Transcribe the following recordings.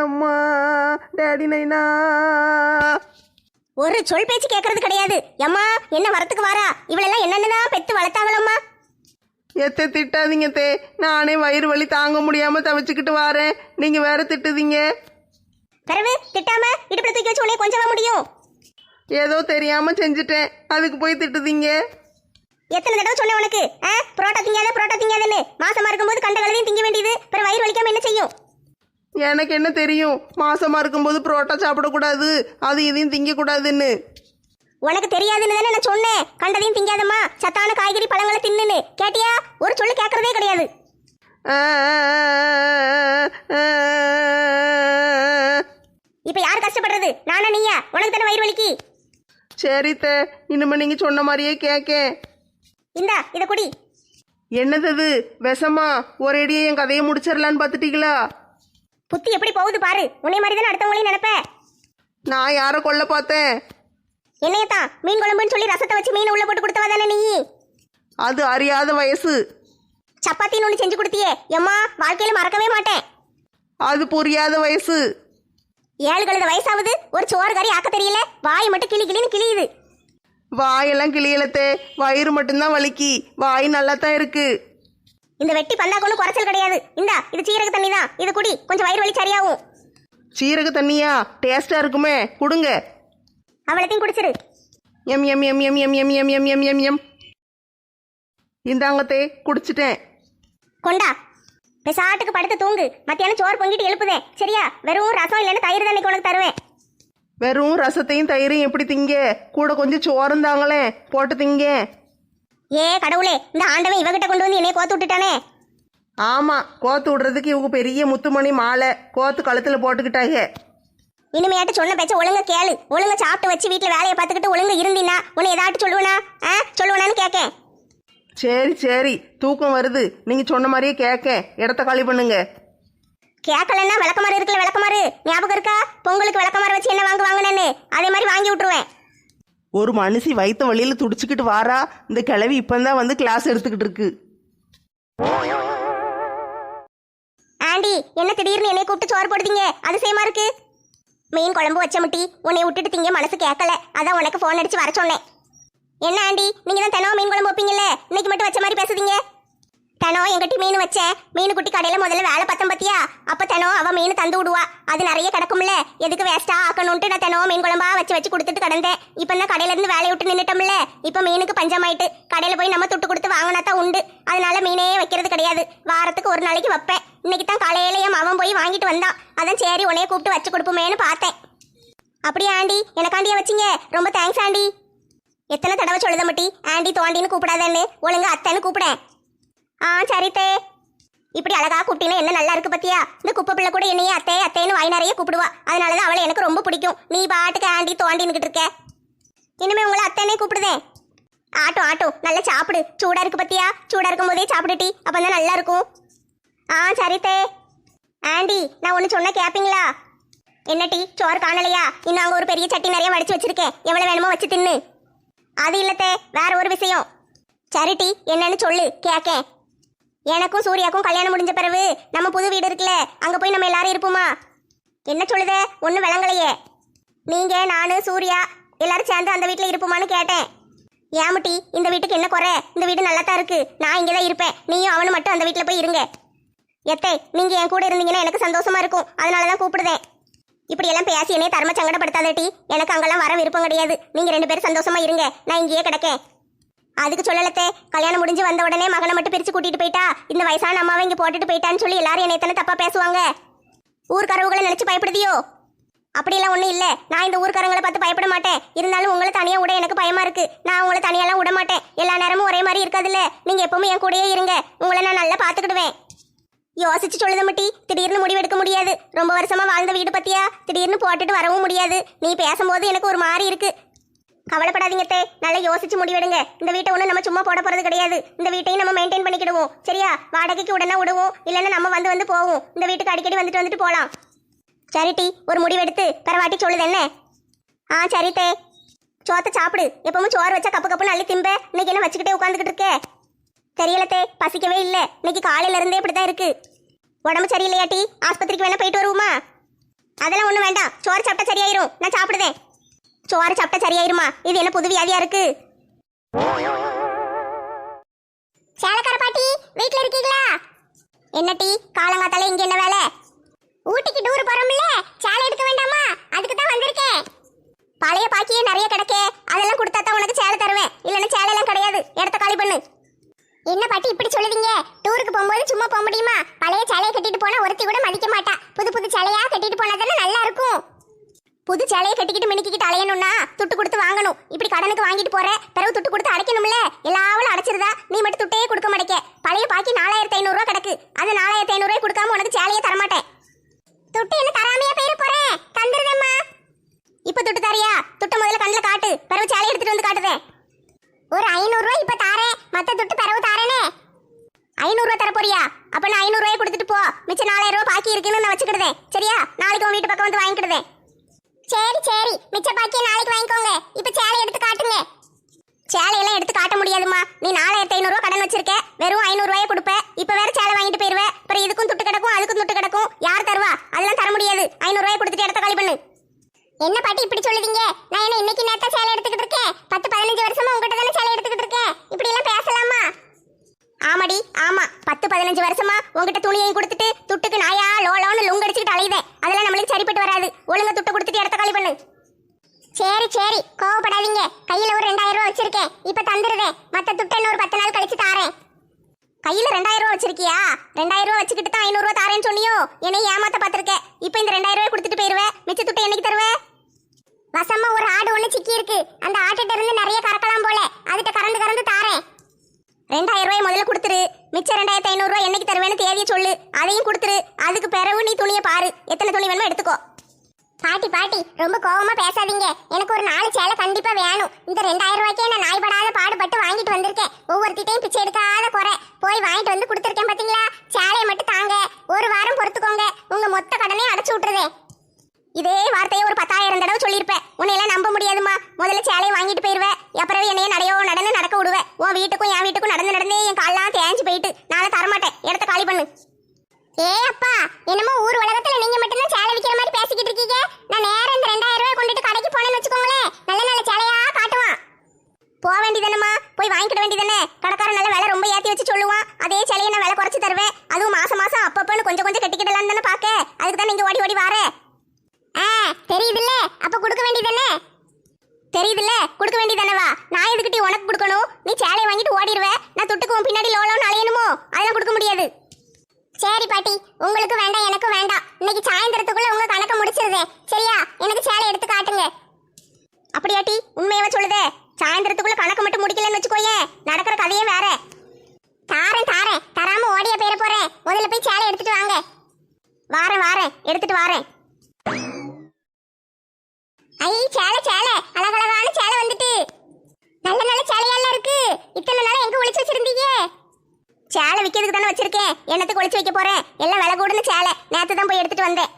எம்மா டேடி நைனா. ஒரு சொல் பேச்சு கேட்கறது கிடையாது. அம்மா என்ன வரத்துக்கு வாரா? இவளெல்லாம் என்னென்னதான் பெத்து வளர்த்தாங்களம்மா எத்தை திட்டாதீங்க தே. நானே வயிறு வலி தாங்க முடியாம தவிச்சுக்கிட்டு வாரேன். நீங்க வேற திட்டுதீங்க. பிறகு திட்டாம இடுப்புல தூக்கி வச்சு உன்னை கொஞ்சமா முடியும்? ஏதோ தெரியாம செஞ்சுட்டேன். அதுக்கு போய் திட்டுதீங்க. எத்தனை தடவை சொன்னேன் உனக்கு ஆ புரோட்டா திங்காத புரோட்டா திங்காதன்னு மாசமா இருக்கும்போது கண்ட கலதையும் திங்க வேண்டியது பிறகு வயிறு வலிக்காம என்ன செய்யும் எனக்கு என்ன தெரியும் மாசமா இருக்கும்போது புரோட்டா சாப்பிடக்கூடாது அது இதையும் திங்கக்கூடாதுன்னு உனக்கு தெரியாதுன்னு தானே நான் சொன்னேன் கண்டதையும் திங்காதம்மா சத்தான காய்கறி பழங்களை தின்னுன்னு கேட்டியா ஒரு சொல்லு கேட்கறதே கிடையாது இப்ப யார் கஷ்டப்படுறது நானா நீயா உனக்கு தானே வயிறு வலிக்கு சரி தே இனிமே நீங்க சொன்ன மாதிரியே கேட்கேன் இந்தா இத குடி. என்னது விஷமா ஒரேடியே என் கதையை முடிச்சிடலான்னு பார்த்துட்டீங்களா புத்தி எப்படி போகுது பாரு. உன்னை மாதிரி தானே அடுத்தவங்களையும் நினைப்ப. நான் யாரை கொல்ல பார்த்தேன்? என்னையத்தான். மீன் குழம்புன்னு சொல்லி ரசத்தை வச்சு மீன் உள்ள போட்டு கொடுத்தவா தானே நீ? அது அறியாத வயசு. சப்பாத்தின்னு ஒன்று செஞ்சு கொடுத்தியே. எம்மா வாழ்க்கையில மறக்கவே மாட்டேன். அது புரியாத வயசு. ஏழு கழுத வயசாகுது ஒரு சோறு கறி ஆக்க தெரியல? வாய் மட்டும் கிளி கிளின்னு கிளியுது. வாயெல்லாம் கிளியலத்தே. வயிறு மட்டும்தான் வலிக்கி. வாய் நல்லா தான் இருக்கு. இந்த வெட்டி பந்தாக்கு ஒன்றும் குறைச்சல் கிடையாது. இந்தா இது சீரக தண்ணி தான் இது குடி கொஞ்சம் வயிறு வலி சரியாகும். சீரக தண்ணியா? டேஸ்டா இருக்குமே. கொடுங்க. அவளத்தையும் குடிச்சிரு. எம் எம் எம் எம் எம் எம் எம் எம் எம் எம். எம் இந்தாங்கத்தே குடிச்சிட்டேன். கொண்டா. பெசாட்டுக்கு படுத்து தூங்கு. மத்தியானம் சோறு பொங்கிட்டு எழுப்புதே சரியா? வெறும் ரசம் இல்லைன்னு தயிர் தண்ணிக்கு உனக்கு தருவேன். வெறும் ரசத்தையும் தயிரையும் எப்படி திங்க? கூட கொஞ்சம் சோறும் தாங்களே போட்டு திங்க. ஏ கடவுளே இந்த ஆண்டவன் இவகிட்ட கொண்டு வந்து என்னைய கோத்து விட்டுட்டானே? ஆமா கோத்து விடுறதுக்கு இவங்க பெரிய முத்துமணி மாலை கோத்து கழுத்துல போட்டுக்கிட்டாங்க. இனிமையாட்டு சொன்ன பேச்ச ஒழுங்கா கேளு. ஒழுங்கா சாப்பிட்டு வச்சு வீட்டுல வேலையை பார்த்துக்கிட்டு ஒழுங்கா இருந்தீனா உன்னை ஏதாட்டு சொல்லுவனா? ஆ சொல்லுவனான்னு கேட்கேன் சரி சரி தூக்கம் வருது. நீங்க சொன்ன மாதிரியே கேட்க இடத்த காலி பண்ணுங்க. கேட்கலன்னா விளக்கமாறு இருக்குல்ல விளக்கமாறு? ஞாபகம் இருக்கா? பொங்கலுக்கு விளக்கமாறு வச்சு என்ன வாங்க வாங்கினேன்னு அதே மாதிரி வாங்கி விட்டுருவேன். ஒரு மனுஷி வயித்த வழியில துடிச்சுக்கிட்டு வாரா இந்த கிழவி இப்பந்தான் வந்து கிளாஸ் எடுத்துக்கிட்டு இருக்கு. ஆண்டி என்ன திடீர்னு என்னை கூப்பிட்டு சோறு போடுதீங்க அதிசயமா இருக்கு. மீன் குழம்பு வச்ச முட்டி உன்னை விட்டுட்டு திங்க மனசு கேட்கல அதான் உனக்கு ஃபோன் அடிச்சு வர சொன்னேன். என்ன ஆண்டி நீங்க தான் தினம் மீன் குழம்பு வைப்பீங்கல்ல? இன்னைக்கு மட்டும் வச்ச மாதிரி பேசுதீங்க. தினம் எங்கிட்ட மீன் வச்சேன் மீன் குட்டி கடையில முதல்ல வேலை பார்த்தேன் பத்தியா? அப்ப தினம் அவ மீன் தந்து விடுவா. அது நிறைய கிடக்கும்ல. எதுக்கு வேஸ்டா ஆக்கணும்ட்டு நான் தினம் மீன் குழம்பா வச்சு வச்சு கொடுத்துட்டு கிடந்தேன். இப்ப தான் கடையில இருந்து வேலையை விட்டு நின்னுட்டோம்ல. இப்ப மீனுக்கு பஞ்சமாயிட்டு கடையில போய் நம்ம துட்டு கொடுத்து வாங்கினா தான் உண்டு. அதனால மீனே வைக்கிறது கிடையாது. வாரத்துக்கு ஒரு நாளைக்கு வைப்பேன். இன்னைக்கு தான் காலையில என் அவன் போய் வாங்கிட்டு வந்தான். அதான் சரி உன்னைய கூப்பிட்டு வச்சு கொடுப்போமேன்னு பார்த்தேன். அப்படியா ஆண்டி? எனக்காண்டியா வச்சிங்க? ரொம்ப தேங்க்ஸ் ஆண்டி. எத்தனை தடவை சொல்லுத மட்டி ஆண்டி தோண்டின்னு கூப்பிடாதேன்னு. ஒழுங்கா அத்தைன்னு கூப்பிடேன். ஆ சரித்தே இப்படி அழகா குட்டில என்ன நல்லா இருக்கு பத்தியா? இந்த குப்பை பிள்ளை கூட என்னையே அத்தே அத்தைன்னு வாய் நிறைய கூப்பிடுவா. அதனாலதான் அவளை எனக்கு ரொம்ப பிடிக்கும். நீ பாட்டுக்கு ஆண்டி தோண்டின்னுகிட்டு இருக்க. இனிமே உங்களை அத்தேனே கூப்பிடுதேன் ஆட்டோ ஆட்டோ நல்லா சாப்பிடு. சூடா இருக்கு பத்தியா? சூடா இருக்கும் போதே சாப்பிடுட்டி அப்போ தான் நல்லா இருக்கும். ஆ சரித்தே ஆண்டி நான் ஒன்று சொன்ன கேப்பீங்களா? என்ன டீ? சோறு காணலையா? இன்னும் அங்கே ஒரு பெரிய சட்டி நிறைய வடிச்சு வச்சிருக்கேன். எவ்வளோ வேணுமோ வச்சு தின்னு. அது இல்லத்தே வேற ஒரு விஷயம். சரி டீ என்னன்னு சொல்லு. கேக்கேன். எனக்கும் சூர்யாக்கும் கல்யாணம் முடிஞ்ச பிறகு நம்ம புது வீடு இருக்குல்ல அங்கே போய் நம்ம எல்லாரும் இருப்போமா? என்ன சொல்லுதே? ஒன்றும் விளங்கலையே. நீங்கள் நான் சூர்யா எல்லாரும் சேர்ந்து அந்த வீட்டில் இருப்போமான்னு கேட்டேன். ஏமுட்டி இந்த வீட்டுக்கு என்ன குறை? இந்த வீடு நல்லா தான் இருக்கு. நான் இங்கே தான் இருப்பேன். நீயும் அவனும் மட்டும் அந்த வீட்டில் போய் இருங்க. எத்தை நீங்க என் கூட இருந்தீங்கன்னா எனக்கு சந்தோஷமா இருக்கும். அதனால தான் கூப்பிடுதேன். இப்படி எல்லாம் பேசி என்னைய தர்ம சங்கடப்படுத்தாதட்டி எனக்கு அங்கெல்லாம் வர விருப்பம் கிடையாது. நீங்க ரெண்டு பேரும் சந்தோஷமா இருங்க. நான் இங்கேயே கிடக்கேன். அதுக்கு சொல்லலத்தே கல்யாணம் முடிஞ்சு வந்த உடனே மகனை மட்டும் பிரிச்சு கூட்டிட்டு போயிட்டா. இந்த வயசான அம்மாவை இங்க போட்டுட்டு போயிட்டான்னு சொல்லி எல்லாரும் என்னை தானே தப்பா பேசுவாங்க. ஊர்க்கறவுகளை நினைச்சு பயப்படுதியோ? அப்படியெல்லாம் ஒன்றும் இல்லை. நான் இந்த ஊர்க்காரங்களை பார்த்து பயப்பட மாட்டேன். இருந்தாலும் உங்களை தனியாக விட எனக்கு பயமா இருக்கு. நான் உங்களை தனியாலாம் விட மாட்டேன். எல்லா நேரமும் ஒரே மாதிரி இருக்காதுல்ல. நீங்க எப்பவுமே என் கூடயே இருங்க. உங்களை நான் நல்லா பார்த்துக்கிடுவேன். யோசிச்சு சொல்லுத மட்டி திடீர்னு முடிவெடுக்க முடியாது. ரொம்ப வருஷமா வாழ்ந்த வீடு பத்தியா? திடீர்னு போட்டுட்டு வரவும் முடியாது. நீ பேசும்போது எனக்கு ஒரு மாதிரி இருக்கு. கவலைப்படாதீங்க தே நல்லா யோசிச்சு முடிவெடுங்க. இந்த வீட்டை ஒன்றும் நம்ம சும்மா போட போறது கிடையாது. இந்த வீட்டையும் நம்ம மெயின்டைன் பண்ணிக்கிடுவோம். சரியா? வாடகைக்கு உடனே விடுவோம். இல்லைன்னா நம்ம வந்து வந்து போவோம். இந்த வீட்டுக்கு அடிக்கடி வந்துட்டு வந்துட்டு போகலாம் சரிட்டி ஒரு முடிவெடுத்து பரவாட்டி சொல்லுது என்ன? ஆ சரி தே சோத்தை சாப்பிடு. எப்பவும் சோறு வச்சா கப்பு கப்புன்னு அள்ளி திம்ப. இன்னைக்கு என்ன வச்சுக்கிட்டே உட்காந்துக்கிட்டு இருக்கே? தெரியலத்தே பசிக்கவே இல்லை. இன்னைக்கு காலையில இருந்தே இப்படிதான் இருக்கு. உடம்பு சரியில்லையாட்டி ஆஸ்பத்திரிக்கு வேணா போயிட்டு வருவோமா? அதெல்லாம் ஒன்றும் வேண்டாம். சோறு சாப்பிட்டா சரியாயிரும். நான் சாப்பிடுதேன். சோறு சாப்பிட்டா சரியாயிருமா? இது என்ன புது வியாதியா இருக்கு? சேலக்கார பாட்டி வீட்ல இருக்கீங்களா? என்ன டீ? காலங்காத்தால இங்க என்ன வேலை? ஊட்டிக்கு டூர் போறோம்ல. சேலை எடுக்க வேண்டாமா? அதுக்கு தான் வந்திருக்கேன். பழைய பாக்கியே நிறைய கிடக்கே. அதெல்லாம் கொடுத்தா தான் உனக்கு சேலை தருவேன். இல்லைன்னா சேலை எல்லாம் கிடையாது. இடத்த காலி பண்ணு. என்ன பாட்டி இப்படி சொல்லுவீங்க டூருக்கு போகும்போது சும்மா போக முடியுமா? பழைய சேலையை கட்டிட்டு போனா ஒருத்தி கூட மதிக்க மாட்டா. புது புது சேலையா கட்டிட்டு போனா தானே நல்லா இருக்கும். புது சேலையை கட்டிக்கிட்டு மினுக்கிட்டு அலையணும்னா துட்டு கொடுத்து வாங்கணும். இப்படி கடனுக்கு வாங்கிட்டு போற பிறகு துட்டு கொடுத்து அடைக்கணும்ல? எல்லாவளும் அடைச்சிருதா? நீ மட்டும் துட்டையே கொடுக்க மாட்டேக்க. பழைய பாக்கி நாலாயிரத்தி ஐநூறு ரூபா கிடக்கு. அந்த நாலாயிரத்தி ஐநூறு ரூபாய் கொடுக்காம உனக்கு சேலையே தரமாட்டேன். துட்டு என்ன தராமையா போயிரு போறேன் தந்துருதேம்மா. இப்ப துட்டு தரியா? துட்டு முதல்ல கண்ணில் காட்டு. பிறகு சேலையை எடுத்துட்டு வந்து காட்டுதேன் ஒரு ஐநூறு ரூபாய் இப்ப தாரேன். மத்த துட்டு பிறகு தாரேனே. ஐநூறு தர போறியா அப்ப நான் ஐநூறு ரூபாய் கொடுத்துட்டு போ. மிச்சம் நாலாயிரம் ரூபாய் பாக்கி இருக்குன்னு நான் வச்சுக்கிடுதேன். சரியா? நாளைக்கு உன் வீட்டு பக்கம் வந்து வாங்கிக்கிடுதேன். சரி சரி. மிச்ச பாக்கிய நாளைக்கு வாங்கிக்கோங்க. இப்ப சேலை எடுத்து காட்டுங்க. சேலையெல்லாம் எடுத்து காட்ட முடியாதுமா நீ நாலாயிரத்தி ஐநூறு கடன் வச்சிருக்க. வெறும் ஐநூறுரூவாயே கொடுப்ப. இப்ப வேற சேலை வாங்கிட்டு போயிருவ. அப்புறம் இதுக்கும் துட்டு கிடக்கும் அதுக்கும் துட்டு கிடக்கும். யார் தருவா? அதெல்லாம் தர முடியாது. ஐநூறுரூவாயை கொடுத்துட்டு இடத்த காலி பண்ணு. என்ன பாட்டி இப்படி சொல்லுதீங்க? நான் என்ன இன்னைக்கு நேரத்தை சேலை எடுத்துக்கிட்டு இருக்கேன்? பத்து பதினஞ்சு வருஷமா உங்ககிட்ட தானே சேலை எடுத்துக்கிட்டு இருக்கேன். இப்படி எல்லாம் பேசலாமா? ஆமாடி ஆமா. பத்து பதினஞ்சு வருஷமா உங்ககிட்ட துணியையும் கொடுத்துட்டு துட்டுக்கு நாயா லோலோன்னு லுங்க அடிச்சுக்கிட்டு அலையுதேன். அதெல்லாம் நம்மளுக்கு ஒழுங்கா துட்டு கொடுத்துட்டு இடத்த காலி பண்ணு. சரி சரி. கோவப்படாதீங்க. கையில ஒரு ரெண்டாயிரம் ரூபா வச்சிருக்கேன். இப்ப தந்துடுவேன் மத்த துட்டு இன்னும் ஒரு பத்து நாள் கழிச்சு தாரேன். கையில ரெண்டாயிரம் ரூபா வச்சிருக்கியா? ரெண்டாயிரம் ரூபா வச்சுக்கிட்டு தான் ஐநூறு ரூபாய் தாரேன்னு சொன்னியோ? என்னை ஏமாத்த பாத்திருக்க. இப்ப இந்த ரெண்டாயிரம் ரூபாய் கொடுத்துட்டு போயிருவேன் மிச்ச துட்டை என்னைக்கு தருவ? வசமா ஒரு ஆடு ஒண்ணு சிக்கி இருக்கு. அந்த ஆட்டுட்ட இருந்து நிறைய கறக்கலாம் போல. அதுட்ட கறந்து கறந்து தாரேன். ரெண்டாயிரம் ரூபாய் முதல்ல கொடுத்துரு. மிச்சம் ரெண்டாயிரத்தி ஐநூறுரூவா என்னைக்கு தருவேன்னு தேதியை சொல்லு. அதையும் கொடுத்துரு. அதுக்கு பிறகு நீ துணியை பாரு. எத்தனை துணி வேணுமோ எடுத்துக்கோ. பாட்டி பாட்டி ரொம்ப கோவமா பேசாதீங்க. எனக்கு ஒரு நாலு சேலை கண்டிப்பா வேணும். இந்த ரெண்டாயிரம் ரூபாய்க்கே நான் நாய்படாத பாடுபட்டு வாங்கிட்டு வந்திருக்கேன். ஒவ்வொருத்திட்டையும் பிச்சை எடுக்காத குறை. போய் வாங்கிட்டு வந்து கொடுத்துருக்கேன் பாத்தீங்களா? சேலையை மட்டும் தாங்க. ஒரு வாரம் பொறுத்துக்கோங்க. உங்க மொத்த கடனையும் அடைச்சு விட்டுருதேன் இதே வார்த்தையை ஒரு பத்தாயிரம் தடவை சொல்லியிருப்பேன். உன்னையெல்லாம் நம்ப முடியாதுமா முதல்ல சேலையை வாங்கிட்டு போயிருவேன் அப்புறம் என்னைய நடையோ நடந்து நடக்க விடுவேன் உன் வீட்டுக்கும் என் வீட்டுக்கும் நடந்து நடந்தே என் கால்லாம் தேஞ்சு போயிட்டு. நான் தரமாட்டேன். இடத்த காலி பண்ணு. ஏ அப்பா என்னமோ ஊர் உலகத்துல நீங்க மட்டும்தான் சேலை விக்கிற மாதிரி பேசிக்கிட்டு இருக்கீங்க. நான் நேரம் இந்த ரெண்டாயிரம் ரூபாய் கொண்டுட்டு கடைக்கு போனேன்னு வச்சுக்கோங்களேன். நல்ல நல்ல சேலையா காட்டுவான். போக வேண்டியதானம்மா போய் வாங்கிக்கிட வேண்டியதானே கடைக்காரன் நல்ல விலை ரொம்ப ஏத்தி வச்சு சொல்லுவான். அதே சேலையை நான் விலை குறைச்சு தருவேன். அதுவும் மாசம் மாசம் அப்பப்போன்னு கொஞ்சம் கொஞ்சம் கட்டிக்கிடலாம் தானே பாக்க அதுக்கு தான் நீங்க ஓடி ஓடி வாரே. ஆ தெரியுதுல்ல? அப்ப கொடுக்க வேண்டியதானே தெரியுதுல்ல? கொடுக்க வேண்டியதானவா நான் எதுக்கிட்டே உனக்கு கொடுக்கணும்? நீ சேலையை வாங்கிட்டு ஓடிடுவேன் நான் துட்டுக்கு உன் பின்னாடி லோலோன்னு அலையணுமோ? அதெல்லாம் கொடுக்க முடியாது. சரி பாட்டி உங்களுக்கு வேண்டாம் எனக்கு வேண்டாம். இன்னைக்கு சாயந்தரத்துக்குள்ள உங்க கணக்க முடிச்சிருது. சரியா? எனக்கு சேலை எடுத்து காட்டுங்க. அப்படியாட்டி உண்மையவ சொல்லுதே. சாயந்தரத்துக்குள்ள கணக்கு மட்டும் முடிக்கலன்னு வச்சுக்கோயே. நடக்கிற கதையே வேற. தாரேன் தாரேன். தராம ஓடிய பேர போறேன். முதல்ல போய் சேலை எடுத்துட்டு வாங்க. வாரேன் வாரேன். எடுத்துட்டு வாரேன். ஐ சேலை சேலை. அழகழகான சேலை வந்துட்டு. நல்ல நல்ல சேலையெல்லாம் இருக்கு. இத்தனை நாளா எங்க ஒளிச்சு வச்சிருந்தீங்க? சேலை விற்கிறதுக்கு தானே வச்சிருக்கேன் என்னத்துக்கு குளிச்சு வைக்க போறேன் எல்லாம் விலை கூடுன்னு சேலை. நேத்து தான் போய் எடுத்துட்டு வந்தேன்.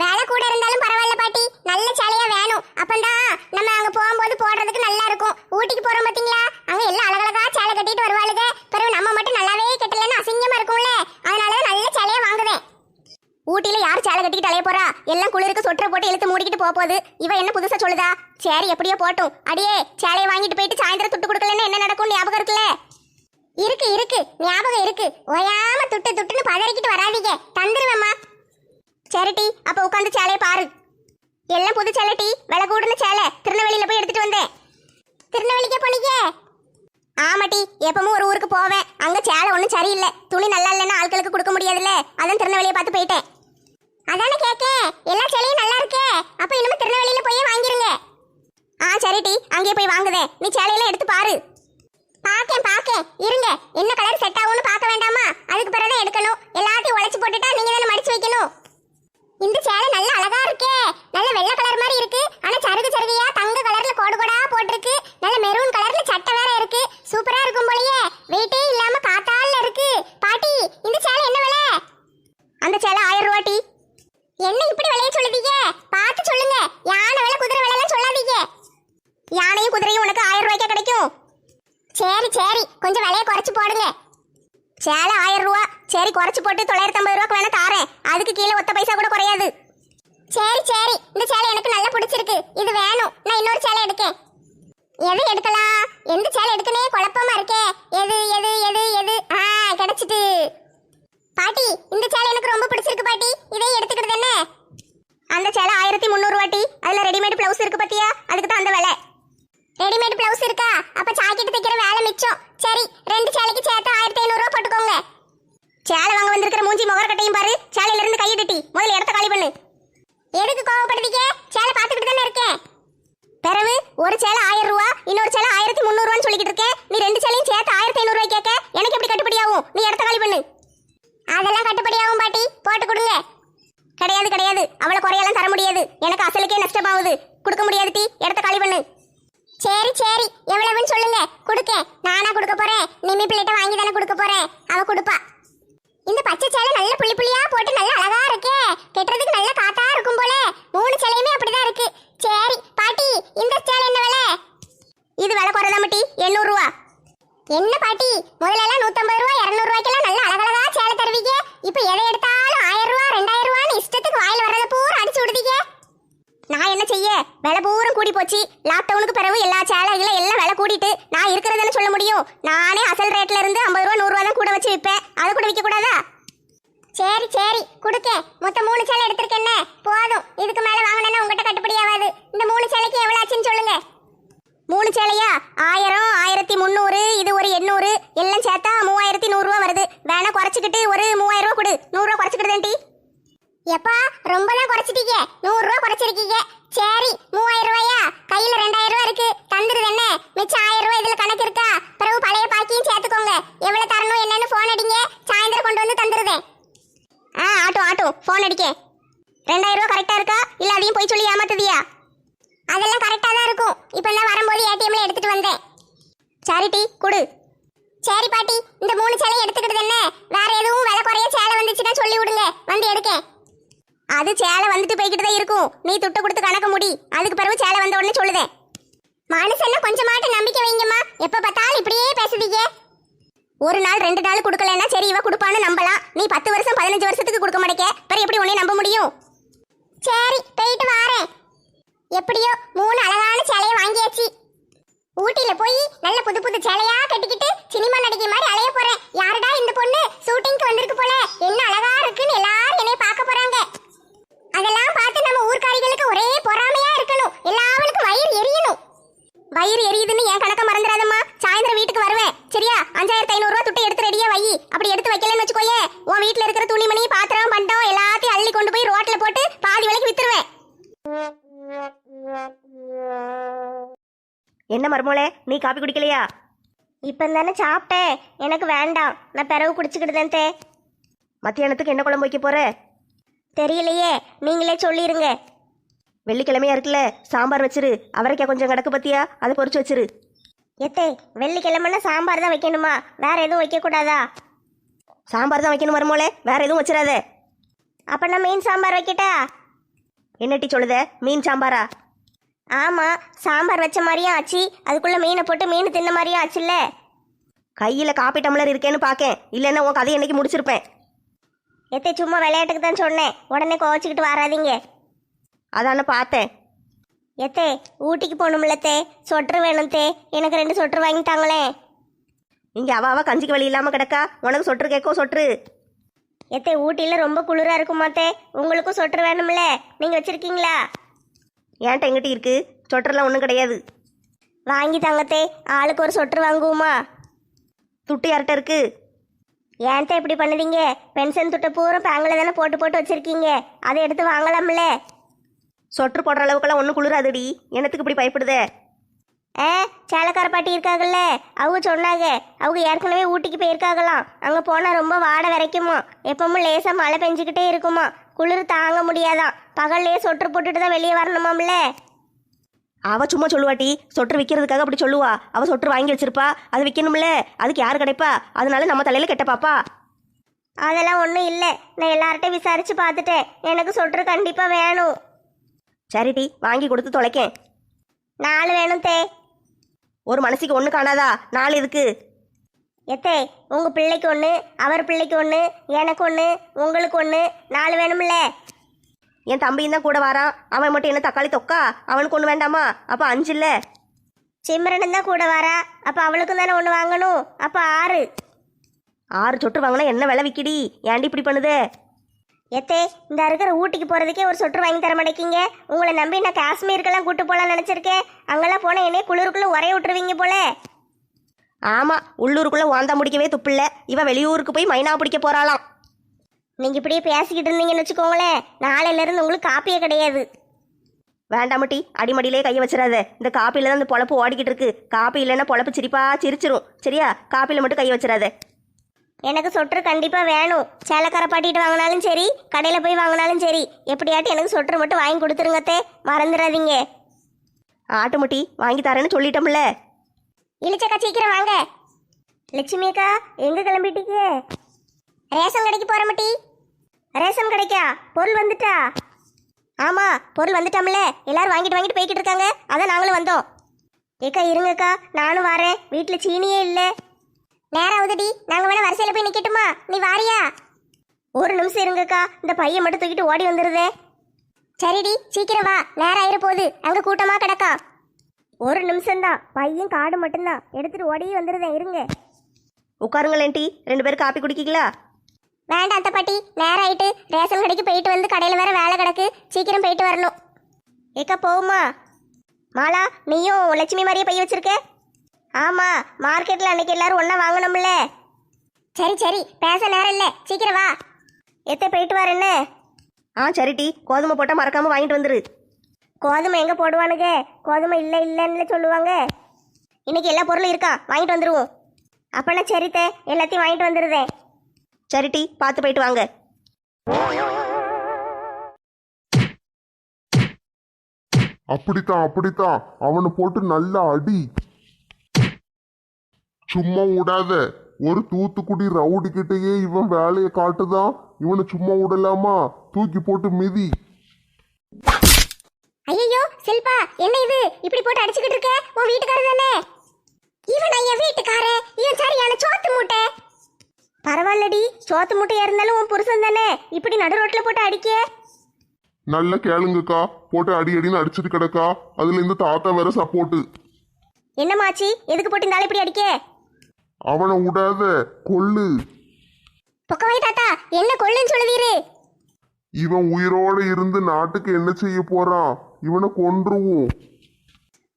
விலை கூட இருந்தாலும் பரவாயில்ல பாட்டி. நல்ல சேலையா வேணும். அப்பந்தான் நம்ம அங்க போகும்போது போடுறதுக்கு நல்லா இருக்கும். ஊட்டிக்கு போறோம் பாத்தீங்களா? அங்க எல்லாம் அழகழகா சேலை கட்டிட்டு வருவாளுங்க பிறகு நம்ம மட்டும் நல்லாவே கட்டலன்னு அசிங்கமா இருக்கும்ல. அதனால நல்ல சேலையா வாங்குவேன். ஊட்டியில யார் சேலை கட்டிக்கிட்டு அலைய போறா? எல்லாம் குளிருக்கு சொற்ற போட்டு இழுத்து மூடிக்கிட்டு போக போகுது. இவ என்ன புதுசா சொல்லுதா? சரி எப்படியோ போட்டும். அடியே சேலையை வாங்கிட்டு போயிட்டு சாயந்தரம் துட்டு கொடுக்கலன்னு என்ன நடக்கும் ஞாபகம் இருக்குல்ல? இருக்கு இருக்கு. ஞாபகம் இருக்கு. ஓயாம துட்டு துட்டுன்னு பதறிக்கிட்டு வராதீங்க. தந்துருவேம்மா. சரிட்டி அப்ப உட்காந்து சேலையை பாரு. எல்லாம் புது சேலை டீ. விலை கூடுன சேலை. திருநெல்வேலியில போய் எடுத்துட்டு வந்தேன். திருநெல்வேலிக்கே போனீங்க? ஆமாட்டி எப்பவும் ஒரு ஊருக்கு போவேன். அங்க சேலை ஒன்றும் சரியில்லை. துணி நல்லா இல்லைன்னா ஆட்களுக்கு கொடுக்க முடியாதுல்ல. அதான் திருநெல்வேலியை பார்த்து போயிட்டேன். அதானே கேட்கேன் எல்லா சேலையும் நல்லா இருக்கே. அப்ப இனிமே திருநெல்வேலியில போய் வாங்கிருங்க. ஆ சரிட்டி அங்கேயே போய் வாங்குதே நீ சேலையெல்லாம் எடுத்து பாரு. பாக்கேன் பாக்கேன். இருங்க. என்ன கலர் செட் ஆகும்னு பார்க்க வேண்டாமா? அதுக்கு பிறகு எடுக்கணும். எல்லாத்தையும் உழைச்சி போட்டுட்டா நீங்க தானே மடிச்சு வைக்கணும். இந்த சேலை நல்ல அழகா இருக்கே. நல்ல வெள்ளை கலர் மாதிரி இருக்கு. ஆனா சருகு சருகையா தங்க கலர்ல கோடு கோடா போட்டிருக்கு. நல்ல மெரூன் கலர்ல சட்டை வேற இருக்கு. சூப்பரா இருக்கும் போலயே. வெயிட்டே இல்லாம காத்தால இருக்கு. பாட்டி இந்த சேலை என்ன விலை? அந்த சேலை ஆயிரம் ரூபாட்டி என்ன இப்படி விலைய சொல்லுதீங்க? பார்த்து சொல்லுங்க. யானை விலை குதிரை விலை எல்லாம் சொல்லாதீங்க. யானையும் குதிரையும் உனக்கு ஆயிரம் ரூபாய்க்கா கிடைக்கும். சரி சரி. கொஞ்சம் விலைய குறைச்சு போடுங்க. சேலை ஆயிரம் ரூபா. சரி குறைச்சு போட்டு தொள்ளாயிரத்தி ஐம்பது ரூபாய்க்கு வேணா தாரேன். அதுக்கு கீழே ஒத்த பைசா கூட குறையாது. சரி சரி. இந்த சேலை எனக்கு நல்லா பிடிச்சிருக்கு. இது வேணும். நான் இன்னொரு சேலை எடுக்கேன். எது எடுக்கலாம்? எந்த சேலை எடுக்கனே? குழப்பமா இருக்கே. எது எது எது எது? ஆ கிடைச்சிட்டு. பாட்டி இந்த சேலை எனக்கு ரொம்ப பிடிச்சிருக்கு பாட்டி. இதே எடுத்துக்கிட்டு என்ன? அந்த சேலை ஆயிரத்தி முந்நூறு வாட்டி அதில் ரெடிமேட் ப்ளவுஸ் இருக்கு பார்த்தியா அதுக்கு தான் அந்த விலை. ரெடிமேட் பிளவுஸ் இருக்கா? அப்ப ஜாக்கெட் தைக்கிற வேலை மிச்சம். சரி ரெண்டு சேலைக்கு சேர்த்து ஆயிரத்தி ஐநூறு ரூபா போட்டுக்கோங்க. சேலை வாங்க வந்திருக்கிற மூஞ்சி முகரக்கட்டையும் பாரு. சேலையில இருந்து கையை தட்டி. முதல்ல இடத்த காலி பண்ணு. எதுக்கு கோவப்படுவீங்க சேலை பார்த்துக்கிட்டு தானே இருக்கேன் பிறகு ஒரு சேலை ஆயிரம் ரூபா இன்னொரு சேலை ஆயிரத்தி முந்நூறுவான்னு சொல்லிக்கிட்டு இருக்கேன் நீ ரெண்டு சேலையும் சேர்த்து ஆயிரத்தி ஐநூறு ரூபாய் கேட்க. எனக்கு எப்படி கட்டுப்படி ஆகும்? நீ இடத்த காலி பண்ணு. அதெல்லாம் கட்டுப்படியாகும் பாட்டி. போட்டு கொடுங்க. கிடையாது கிடையாது. அவளை குறையெல்லாம் தர முடியாது. எனக்கு அசலுக்கே நஷ்டமாகுது. கொடுக்க முடியாது டீ. இடத்த காலி பண்ணு. சரி சரி. எவ்வளவுன்னு சொல்லுங்க. கொடுக்க. நானா கொடுக்க போறேன். நிமி பிள்ளைகிட்ட வாங்கி தானே கொடுக்க போறேன். அவ கொடுப்பா. இந்த பச்சை சேலை நல்ல புள்ளி புள்ளியா போட்டு நல்ல அழகா இருக்கே. கெட்டுறதுக்கு நல்ல காத்தா இருக்கும் போல. மூணு சேலையுமே அப்படிதான் இருக்கு. சரி பாட்டி இந்த சேலை என்ன விலை? இது விலை குறைதான் பாட்டி எண்ணூறு ரூபா. என்ன பாட்டி? முதல்ல எல்லாம் நூத்தம்பது ரூபா இருநூறு ரூபாய்க்கெல்லாம் நல்ல அழகழகா சேலை தருவீங்க. இப்ப எதை எடுத்தாலும் ஆயிரம் ரூபா ரெண்டாயிரம் ரூபான்னு இஷ்டத்துக்கு வாயில வர்றத பூரா அடிச்சு விடுதீங்க நான் என்ன செய்ய? விலை பூரம் கூடி போச்சு. லாக்டவுனுக்கு பிறகு எல்லா சேலைகளை எல்லாம் விலை கூடிட்டு நான் இருக்கிறதுன்னு சொல்ல முடியும்? நானே அசல் ரேட்ல இருந்து ஐம்பது ரூபா நூறுரூவா தான் கூட வச்சு விற்பேன். அதை கூட விற்க கூடாதா? சரி சரி. கொடுக்க. மொத்தம் மூணு சேலை எடுத்திருக்கேன்ன போதும். இதுக்கு மேல வாங்கினா உங்ககிட்ட கட்டுப்படி ஆகாது. இந்த மூணு சேலைக்கு எவ்வளவு ஆச்சுன்னு சொல்லுங்க. மூணு சேலையா? ஆயிரம் ஆயிரத்தி முந்நூறு இது ஒரு எண்ணூறு. எல்லாம் சேர்த்தா மூவாயிரத்தி நூறுரூவா வருது. வேணா குறைச்சிக்கிட்டு ஒரு மூவாயிரம் ரூபா கொடு. நூறுரூவா குறைச்சிக்கிட்டு எப்பா ரொம்பலாம் குறைச்சிட்டீங்க. நூறுரூவா குறைச்சிருக்கீங்க. சரி மூவாயிரம் ரூபாயா கையில ரெண்டாயிரம் ரூபா இருக்கு தந்துருது என்ன மிச்சம் ஆயிரம் ரூபாய் இதுல கணக்கு இருக்கா பிறகு பழைய பாக்கியும் சேர்த்துக்கோங்க எவ்வளவு தரணும் என்னன்னு போன் அடிங்க சாயந்தரம் கொண்டு வந்து தந்துருதேன் ஆ ஆட்டோ ஆட்டோ போன் அடிக்க ரெண்டாயிரம் ரூபா கரெக்டா இருக்கா இல்ல அதையும் போய் சொல்லி ஏமாத்துதியா அதெல்லாம் கரெக்டா தான் இருக்கும் இப்போ நான் வரும்போது ஏடிஎம்ல எடுத்துட்டு வந்தேன் சரிட்டி கொடு சரி பாட்டி இந்த மூணு சேலையை எடுத்துக்கிட்டு என்ன வேற எதுவும் விலை குறைய சேலை வந்துச்சுன்னா சொல்லி விடுங்க வந்து எடுக்கேன் அது சேலை வந்துட்டு போய்கிட்டு தான் இருக்கும் நீ துட்டு கொடுத்து கணக்க முடி அதுக்கு பிறகு சேலை வந்த உடனே சொல்லுதேன் மனுஷன்னா கொஞ்சமாட்டு நம்பிக்கை வைங்கம்மா எப்ப பார்த்தாலும் இப்படியே பேசுதீங்க ஒரு நாள் ரெண்டு நாள் கொடுக்கலன்னா சரி இவ கொடுப்பான்னு நம்பலாம். நீ பத்து வருஷம் பதினஞ்சு வருஷத்துக்கு கொடுக்க மாட்டேக்க. பிறகு எப்படி உன்னை நம்ப முடியும்? சரி போயிட்டு வாரேன். எப்படியோ மூணு அழகான சேலையை வாங்கியாச்சு. ஊட்டியில போய் நல்ல புது புது சேலையா கட்டிக்கிட்டு சினிமா நடிகை மாதிரி அலைய போறேன். யாருடா இந்த பொண்ணு? ஷூட்டிங்க்கு வந்திருக்கு போல. என்ன அழகா இருக்குன்னு எல்லாரும் என்னைய பார்க்க போறாங்க. அதெல்லாம் பார்த்து நம்ம ஊர்க்காரிகளுக்கு ஒரே பொறாமையா இருக்கணும். எல்லாவளுக்கும் வயிறு எரியணும். வயிறு எரியுதுன்னு என் கணக்க மறந்துடாதம்மா. சாயந்தரம் வீட்டுக்கு வருவேன். சரியா? அஞ்சாயிரத்தி ஐநூறு ரூபா துட்டு எடுத்து ரெடியா வை. அப்படி எடுத்து வைக்கலன்னு வச்சுக்கோயே. உன் வீட்டுல இருக்கிற துணிமணி பாத்திரம் பண்டம் எல்லாத்தையும் அள்ளி கொண்டு போய் ரோட்ல போட்டு பாதி விலைக்கு வித்துருவேன். என்ன மருமோளே நீ காப்பி குடிக்கலையா? இப்போ தானே சாப்பிட்டேன். எனக்கு வேண்டாம். நான் பிறகு குடிச்சுக்கிட்டு தே. மத்தியானத்துக்கு என்ன குழம்பு வைக்க போற? தெரியலையே. நீங்களே சொல்லிருங்க. வெள்ளிக்கிழமையா இருக்குல்ல? சாம்பார் வச்சிரு. அவரைக்காய் கொஞ்சம் கிடக்கு பத்தியா? அதை பொரிச்சு வச்சிரு. எத்தே வெள்ளிக்கிழமைனா சாம்பார் தான் வைக்கணுமா? வேற எதுவும் வைக்கக்கூடாதா? சாம்பார் தான் வைக்கணும் மருமோளே. வேற எதுவும் வச்சிடாத அப்போ நான் மீன் சாம்பார் வைக்கட்டா? என்னட்டி சொல்லுத? மீன் சாம்பாரா? ஆமாம் சாம்பார் வச்ச மாதிரியும் ஆச்சு. அதுக்குள்ளே மீனை போட்டு மீன் தின்ன மாதிரியும் ஆச்சுல்ல? கையில காப்பி டம்ளர் இருக்கேன்னு பாக்கேன். இல்லைன்னா உன் கதையை இன்னைக்கு முடிச்சிருப்பேன். எத்தே சும்மா விளையாட்டுக்கு தான் சொன்னேன். உடனே கோவச்சிக்கிட்டு வராதீங்க. அதான பார்த்தேன். எத்தே ஊட்டிக்கு போகணும்ல தே. சொட்டர் வேணும் தே. எனக்கு ரெண்டு சொட்டர் வாங்கிட்டாங்களே. இங்க அவ அவ கஞ்சிக்கு வழி இல்லாம கிடக்கா? உனக்கு சொட்டு கேட்கோ சொட்டு எத்தே ஊட்டியில் ரொம்ப குளிராக இருக்குமா தே. உங்களுக்கும் சொட்டர் வேணும்ல. நீங்கள் வச்சுருக்கீங்களா? ஏன்ட்ட எங்கிட்ட இருக்கு? சொட்டர்லாம் ஒன்றும் கிடையாது. வாங்கி தாங்கத்தே ஆளுக்கு ஒரு சொட்டர் வாங்குவோமா? துட்டு யார்கிட்ட இருக்கு? ஏன் தே இப்படி பண்ணுதீங்க? பென்ஷன் துட்டை பூரா பேங்கில் தானே போட்டு போட்டு வச்சிருக்கீங்க. அதை எடுத்து வாங்கலாம்ல. சொட்டு போடுற அளவுக்குலாம் ஒன்றும் குளிராதுடி. என்னத்துக்கு இப்படி பயப்படுதே? ஆ சேலக்கார பாட்டி இருக்காங்கல்ல அவங்க சொன்னாங்க. அவங்க ஏற்கனவே ஊட்டிக்கு போயிருக்காங்களாம் அங்கே போனால் ரொம்ப வாடை வரைக்குமா? எப்பவும் லேசாக மழை பெஞ்சுக்கிட்டே இருக்குமா? குளிர் தாங்க முடியாதாம் பகல்லையே சொட்டர் போட்டுட்டு தான் வெளியே வரணுமாம்ல? அவ சும்மா சொல்லுவாட்டி சொட்டு விற்கிறதுக்காக அப்படி சொல்லுவா. அவ சொட்டு வாங்கி வச்சிருப்பா. அது விற்கணும்ல அதுக்கு யார் கிடைப்பா? அதனால நம்ம தலையில கெட்ட பாப்பா. அதெல்லாம் ஒன்றும் இல்லை. நான் எல்லார்ட்டையும் விசாரிச்சு பார்த்துட்டேன். எனக்கு சொட்டர் கண்டிப்பாக வேணும். சரிடி வாங்கி கொடுத்து தொலைக்கேன். நாலு வேணும் தே. ஒரு மனசுக்கு ஒன்று காணாதா? நாலு இதுக்கு. எத்தே உங்கள் பிள்ளைக்கு ஒன்று அவர் பிள்ளைக்கு ஒன்று எனக்கு ஒன்று உங்களுக்கு ஒன்று நாலு வேணும்ல. என் தம்பியும் தான் கூட வரான். அவன் மட்டும் என்ன தக்காளி தொக்கா? அவனுக்கு ஒன்று வேண்டாமா? அப்போ அஞ்சு இல்லை. சிம்ரனும் தான் கூட வரா. அப்போ அவளுக்கும் தானே ஒன்று வாங்கணும். அப்போ ஆறு. ஆறு சொட்டு வாங்கினா என்ன விலை விற்கிடி ஏன்டி இப்படி பண்ணுதே? எத்தே இந்த இருக்கிற ஊட்டிக்கு போகிறதுக்கே ஒரு சொட்டு வாங்கி தர மாட்டேங்கிங்க உங்களை நம்பி நான் காஷ்மீருக்கெல்லாம் கூட்டு போகலான்னு நினச்சிருக்கேன். அங்கெல்லாம் போனால் என்னைய குளிருக்குள்ளே உரைய விட்டுருவீங்க போல. ஆமாம் உள்ளூருக்குள்ளே ஓந்தா முடிக்கவே துப்பில்ல. இவ வெளியூருக்கு போய் மைனா பிடிக்க போறாளாம். நீங்கள் இப்படியே பேசிக்கிட்டு இருந்தீங்கன்னு வச்சுக்கோங்களேன். நாளையிலேருந்து உங்களுக்கு காப்பியே கிடையாது. வேண்டாமட்டி அடிமடியிலே கையை வச்சிடாத. இந்த காப்பியில் தான் இந்த பொழப்பு ஓடிக்கிட்டு இருக்கு. காப்பி இல்லைன்னா பொழப்பு சிரிப்பா சிரிச்சிரும். சரியா? காப்பியில் மட்டும் கை வச்சிடாத. எனக்கு சொட்டு கண்டிப்பாக வேணும். சேலக்கரை பாட்டிட்டு வாங்கினாலும் சரி கடையில் போய் வாங்கினாலும் சரி. எப்படியாட்டும் எனக்கு சொட்டு மட்டும் வாங்கி கொடுத்துருங்கத்தே மறந்துடாதீங்க. ஆட்டுமுட்டி வாங்கி தரேன்னு சொல்லிட்டோம்ல. இளிச்சக்கா சீக்கிரம் வாங்க. லட்சுமி அக்கா எங்க கிளம்பிட்டீங்க? ரேஷன் கடைக்கு போற மட்டி. ரேஷன் கடைக்கா? பொருள் வந்துட்டா? ஆமா பொருள் வந்துட்டாம்ல. எல்லாரும் வாங்கிட்டு வாங்கிட்டு போய்கிட்டு இருக்காங்க. அதான் நாங்களும் வந்தோம். ஏக்கா இருங்கக்கா. நானும் வரேன். வீட்டில் சீனியே இல்லை. நேரம் ஆகுதுடி நாங்கள் வேணா வரிசையில் போய் நிற்கட்டுமா நீ வாரியா? ஒரு நிமிஷம் இருங்கக்கா. இந்த பையன் மட்டும் தூக்கிட்டு ஓடி வந்துருதே. சரிடி சீக்கிரம் வா. நேரம் ஆயிர போகுது. அங்கே கூட்டமாக கிடக்கா. ஒரு நிமிஷம்தான் பையன் காடு மட்டும்தான். எடுத்துட்டு ஓடி வந்துருதேன் இருங்க. உட்காருங்களேன் டீ ரெண்டு பேரும் காப்பி குடிக்கீங்களா? வேண்டாம் அத்தை பாட்டி. நேரம் ஆயிட்டு ரேஷன் கடைக்கு போயிட்டு வந்து கடையில் வேற வேலை கிடக்கு. சீக்கிரம் போயிட்டு வரணும். ஏக்கா போகுமா மாலா நீயும் லட்சுமி மாதிரியே பைய வச்சிருக்க? ஆமா மார்க்கெட்ல அன்னைக்கு எல்லாரும் ஒண்ணா வாங்கணும்ல. சரி சரி பேச நேரம் இல்லை. சீக்கிரம் வா. எத்த போயிட்டு வரேன்னு ஆ சரி டீ. கோதுமை போட்டால் மறக்காமல் வாங்கிட்டு வந்துரு. கோதுமை எங்க போடுவானுங்க? கோதுமை இல்லை இல்லைன்னு சொல்லுவாங்க. இன்னைக்கு எல்லா பொருளும் இருக்கா? வாங்கிட்டு வந்துருவோம். அப்பனா சரித்தே எல்லாத்தையும் வாங்கிட்டு வந்துருதேன் சரி டீ பார்த்து போயிட்டு வாங்க. அப்படித்தான் அப்படித்தான். அவனை போட்டு நல்லா அடி. சும்மா விடாத ஒரு தூத்துக்குடி ரவுடி கிட்டயே இவன் வேலையை காட்டுதான் இவனை சும்மா விடலாமா தூக்கி போட்டு மிதி. ஐயோ சில்பா என்ன இது? இப்படி போட்டு அடிச்சுக்கிட்டு இருக்க? உன் வீட்டுக்காரர் தானே? இவன் என் வீட்டுக்காரன். இவன் சரியான சோத்து மூட்டை. பரவாயில்லடி சோத்து மூட்டையா இருந்தாலும் உன் புருஷன் தானே? இப்படி நடு ரோட்ல போட்டு அடிக்க? நல்லா கேளுங்கக்கா. போட்டு அடி அடின்னு அடிச்சிட்டு கிடக்கா. அதுல இந்த தாத்தா வேற சப்போர்ட்டு என்னமாச்சி எதுக்கு போட்டு இந்த ஆளை இப்படி அடிக்க? அவனை விடாத கொல்லு. பொக்கவாய் தாத்தா என்ன கொள்ளுன்னு சொல்லுவீரு? இவன் உயிரோட இருந்து நாட்டுக்கு என்ன செய்ய போறான்? இவனை கொன்றுவோம்.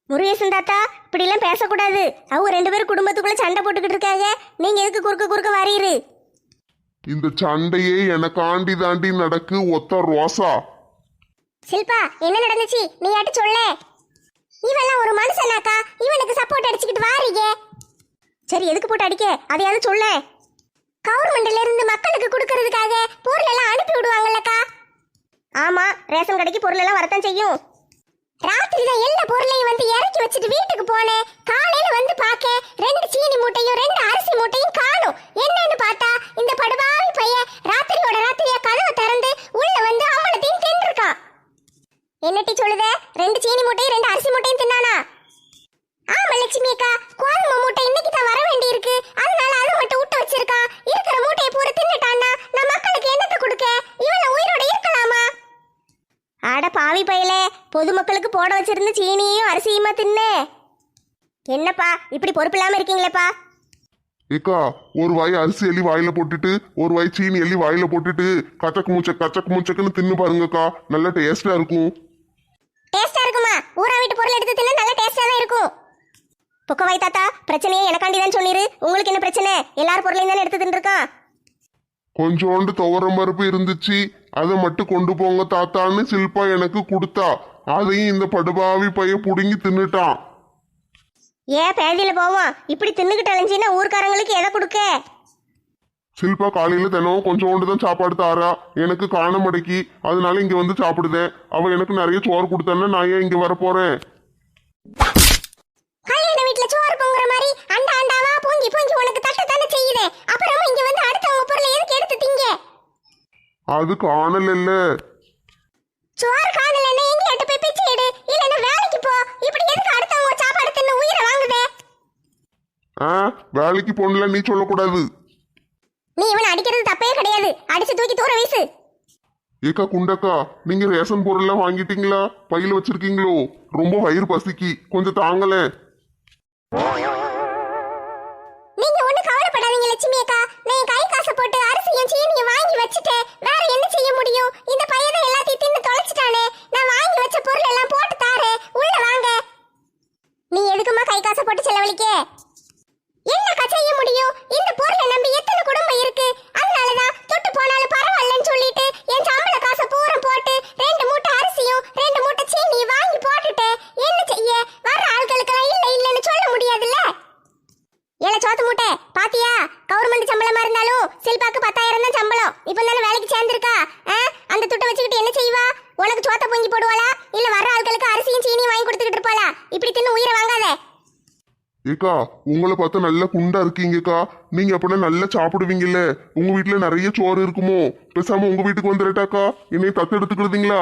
முருகேசன் தாத்தா இப்படி எல்லாம் பேசக்கூடாது. அவங்க ரெண்டு பேரும் குடும்பத்துக்குள்ள சண்டை போட்டுக்கிட்டு இருக்காங்க. நீங்க எதுக்கு குறுக்க குறுக்க வரீரு? இந்த சண்டையே எனக்காண்டி தாண்டி நடக்கு ஒத்த ரோசா. சில்பா என்ன நடந்துச்சு? நீ யாட்டு சொல்ல. இவெல்லாம் ஒரு மனுஷனாக்கா இவனுக்கு சப்போர்ட் அடிச்சுக்கிட்டு வாரீங்க. சரி எதுக்கு போட்டு அடிக்க? அதையாவது சொல்ல. கவர்மெண்ட்ல இருந்து மக்களுக்கு கொடுக்கறதுக்காக பொருள் எல்லாம் அனுப்பி விடுவாங்கல்லக்கா. ஆமா ரேஷன் கடைக்கு பொருள் எல்லாம் வரத்தான் செய்யும். ராத்திரி தான் எல்லா பொருளையும் வந்து இறக்கி வச்சுட்டு வீட்டுக்கு போனேன். காலையில வந்து பார்க்க ரெண்டு சீனி மூட்டையும் ரெண்டு அரிசி மூட்டையும் காணும். என்னன்னு பார்த்தா இந்த படுபாவி பையன் ராத்திரியோட ராத்திரியா கதவை திறந்து உள்ள வந்து அவ்வளத்தையும் தின்றுருக்கான் என்னட்டி சொல்லுத ரெண்டு சீனி மூட்டையும் ரெண்டு அரிசி மூட்டையும் தின்னானா ஆமா லட்சுமி அக்கா கோதுமை மூட்டை இன்னைக்கு தான் வர வேண்டி இருக்கு அதனால அதை மட்டும் விட்டு வச்சிருக்கான் இருக்கிற மூட்டையை பூரா தின்னுட்டான்னா நான் மக்களுக்கு என்னத்தை கொடுக்க இவனை உயிரோட இருக்கலாமா அட பாவி பயலே பொதுமக்களுக்கு போட வச்சிருந்த சீனியையும் அரிசியுமா தின்னு என்னப்பா இப்படி பொறுப்பு இல்லாம இருக்கீங்களேப்பா? ஏக்கா ஒரு வாய் அரிசி எள்ளி வாயில போட்டுட்டு ஒரு வாய் சீனி எள்ளி வாயில போட்டுட்டு கச்சக்கு மூச்ச கச்சக்கு மூச்சக்குன்னு தின்னு பாருங்கக்கா. நல்ல டேஸ்டா இருக்கும். டேஸ்டா இருக்குமா? ஊரா வீட்டு பொருள் எடுத்து தின்னா நல்ல டேஸ்டா தான் இருக்கும். புக்கவாய் தாத்தா பிரச்சனையே எனக்காண்டி தான் சொன்னீரு. உங்களுக்கு என்ன பிரச்சனை? எல்லார் பொருளையும் தானே எடுத்து தின்றுருக்கான் கொஞ்சோண்டு துவரம் பருப்பு இருந்துச்சு. அதை மட்டும் கொண்டு போங்க தாத்தான்னு சில்பா எனக்கு கொடுத்தா. அதையும் இந்த படுபாவி பைய புடுங்கி தின்னுட்டான். ஏன் பேதியில போவோம்? இப்படி தின்னுக்கிட்டு அலைஞ்சின்னா ஊர்க்காரங்களுக்கு எதை கொடுக்க? சில்பா காலையில தினமும் கொஞ்சோண்டு தான் சாப்பாடு தாரா எனக்கு காண மடக்கி. அதனால இங்க வந்து சாப்பிடுதேன் அவ எனக்கு நிறைய சோறு கொடுத்தான்னா நான் ஏன் இங்க வர போறேன்? கல்யாண வீட்டுல சோறு பொங்குற மாதிரி அண்டா அண்டாவா பொங்கி பொங்கி உனக்கு தட்டு தானே செய்யுதே. அப்புறமா இங்க வந்து அடுத்தவங்க பொருளை எதுக்கு எடுத்து திங்க? அது காணல இல்ல சோறு காணலன்னா எங்கேயாட்டு போய் பிச்சை எடு? இல்லைன்னா வேலைக்கு போ. இப்படி எதுக்கு அடுத்தவங்க சாப்பாடு தின்னு உயிரை வாங்குதே ஆ? வேலைக்கு போனல நீ சொல்லக்கூடாது. நீ இவனை அடிக்கிறது தப்பே கிடையாது. அடிச்சு தூக்கி தூர வீசு. ஏக்கா குண்டக்கா நீங்க ரேஷன் பொருள்லாம் வாங்கிட்டீங்களா? பையில வச்சிருக்கீங்களோ? ரொம்ப வயிறு பசிக்கு. கொஞ்சம் தாங்களேன் நீங்க ஒண்ணு கவலைப்படாதீங்க லட்சுமி அக்கா. நான் கை காசை போட்டு அரிசியும் சீனியும் வாங்கி வச்சுட்டேன். வேற என்ன செய்ய முடியும்? இந்த பையன் தான் எல்லாத்தையும் தின்னு தொலைச்சிட்டானே. நான் வாங்கி வச்ச பொருள் எல்லாம் போட்டு தாரேன். உள்ள வாங்க. நீ எதுக்குமா கை காசை போட்டு செலவழிக்க? என்ன செய்ய முடியும்? இந்த பொருள் எத்தனை குடும்பம் இருக்கு அதனாலதான் தொட்டு போனாலும் பரவாயில்லன்னு சொல்லிட்டு என் சம்பள காசை பூரா போட்டு ரெண்டு மூட்டை அரிசியும் ரெண்டு மூட்டை சீனி வாங்கி போட்டுட்டேன் என்ன செய்ய வர்ற ஆட்களுக்கெல்லாம் இல்ல இல்லைன்னு சொல்ல முடியாதுல்ல ஏல சோத்து மூட்டை பாத்தியா கவர்மெண்ட் சம்பளமா இருந்தாலும் சில்பாக்கு பத்தாயிரம் தான் சம்பளம் இப்போ தானே வேலைக்கு சேர்ந்திருக்கா ஆ? அந்த துட்டை வச்சுக்கிட்டு என்ன செய்வா உனக்கு சோத்த பொங்கி போடுவாளா இல்ல வர்ற ஆட்களுக்கு அரிசியும் சீனியும் வாங்கி கொடுத்துக்கிட்டு இருப்பாளா இப்படி தின்னு உயிரை வாங்காத ஏக்கா உங்களை பார்த்தா நல்ல குண்டா இருக்கீங்கக்கா. நீங்க அப்படின்னா நல்லா சாப்பிடுவீங்கல்ல. உங்க வீட்டுல நிறைய சோறு இருக்குமோ? பேசாம உங்க வீட்டுக்கு வந்துடட்டாக்கா என்னைய தத்து எடுத்துக்கிடுதீங்களா